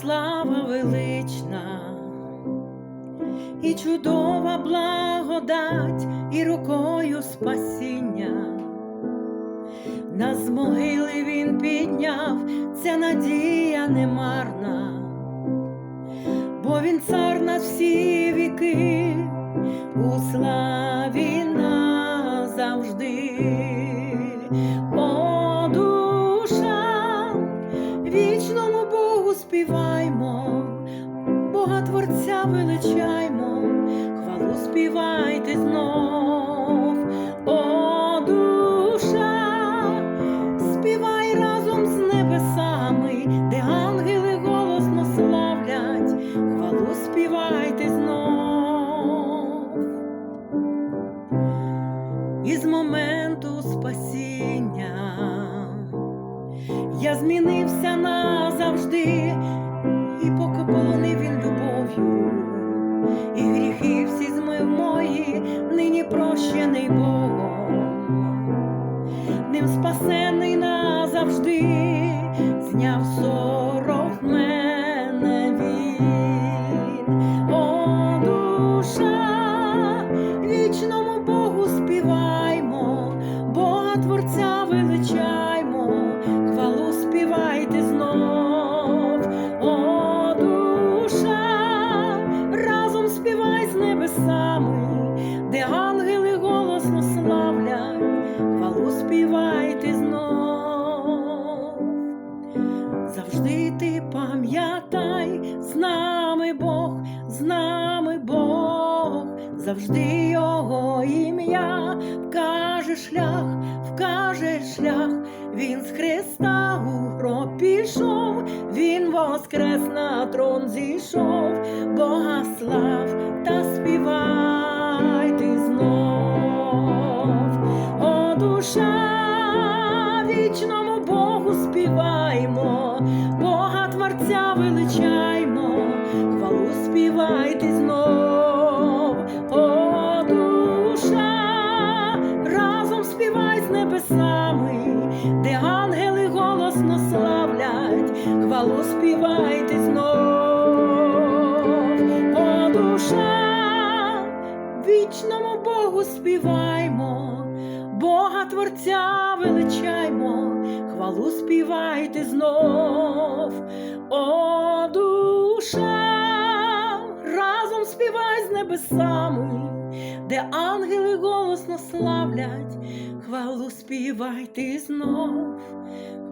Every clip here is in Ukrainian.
слава велична, і чудова благодать, і рукою спасіння. Нас з могили він підняв, ця надія немарна, бо він цар на всі віки, у славі назавжди. Творця величаймо, хвалу співайте знов, о душа, співай разом з небесами, де ангели голосно славлять, хвалу співайте знов. Із моменту спасіння я змінився назавжди, і поки він любов'ю, і гріхи всі змив мої, нині прощений Богом, ним спасений назавжди, зняв сорок мене він. О, душа, вічному Богу співаймо, Бога Творця величаймо, хвалу співайте знов, співайте знов. Завжди ти пам'ятай, з нами Бог, з нами Бог, завжди Його ім'я вкаже шлях, вкаже шлях, Він з Христа у пішов, Він воскрес на трон зійшов, Бога слав та співайте знов, душа, співаймо, Бога Творця величаймо, хвалу співайте знов, о душа, разом співай з небесами, де ангели голосно славлять, хвалу співайте знов, о душа, вічному Богу співаймо, Бога Творця величаймо, хвалу співайте знов, о душа, разом співай з небесами, де ангели голосно славлять, хвалу співайте знов,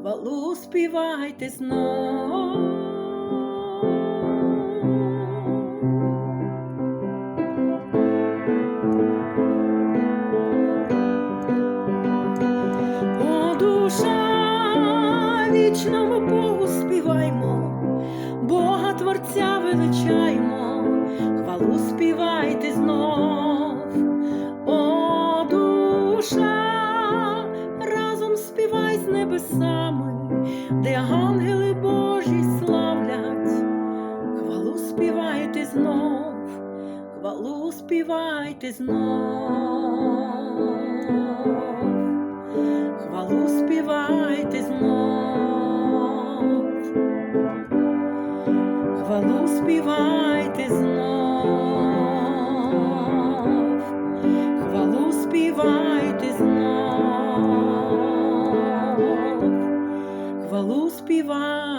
хвалу співайте знов. Вічному Богу співаймо, Бога Творця величаймо, хвалу співайте знов, о, душа, разом співай з небесами, де ангели Божі славлять, хвалу співайте знов, хвалу співайте знов. Хвалу співайте знов, хвалу співайте знов, хвалу співайте знов, хвалу співай.